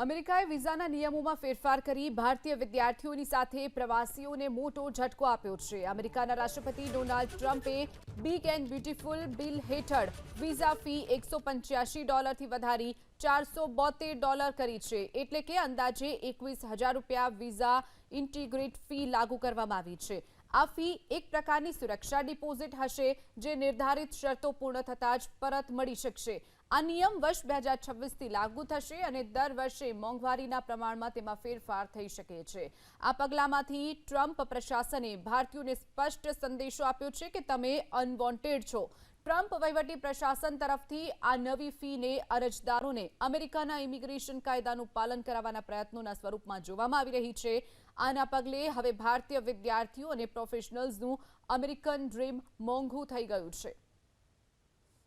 અમેરિકાએ વિઝાના નિયમોમાં ફેરફાર કરી ભારતીય વિદ્યાર્થીઓની સાથે પ્રવાસીઓને મોટો ઝટકો આપ્યો છે. અમેરિકાના રાષ્ટ્રપતિ ડોનાલ્ડ ટ્રમ્પે બિગ એન્ડ બ્યુટીફુલ બિલ હેઠળ વિઝા ફી એકસો પંચ્યાસી ડોલરથી વધારી ચારસો બોતેર ડોલર કરી છે. એટલે કે અંદાજે એકવીસ હજાર રૂપિયા વિઝા ઇન્ટિગ્રેટ ફી લાગુ કરવામાં આવી છે. આ ફી એક પ્રકારની સુરક્ષા ડિપોઝિટ હશે, જે નિર્ધારિત શરતો પૂર્ણ થતાં જ પરત મળી શકશે. આ નિયમ વર્ષ બે હજાર છવ્વીસથી લાગુ થશે અને દર વર્ષે મોંઘવારીના પ્રમાણમાં તેમાં ફેરફાર થઈ શકે છે. આ પગલામાંથી ટ્રમ્પ પ્રશાસને ભારતીયોને સ્પષ્ટ સંદેશો આપ્યો છે કે તમે અનવોન્ટેડ છો. ટ્રમ્પ વહીવટી પ્રશાસન તરફથી આ નવી ફીને અરજદારોને અમેરિકાના ઇમિગ્રેશન કાયદાનું પાલન કરાવવાના પ્રયત્નોના સ્વરૂપમાં જોવામાં આવી રહી છે. આના પગલે હવે ભારતીય વિદ્યાર્થીઓ અને પ્રોફેશનલ્સનું અમેરિકન ડ્રીમ મોંઘું થઈ ગયું છે.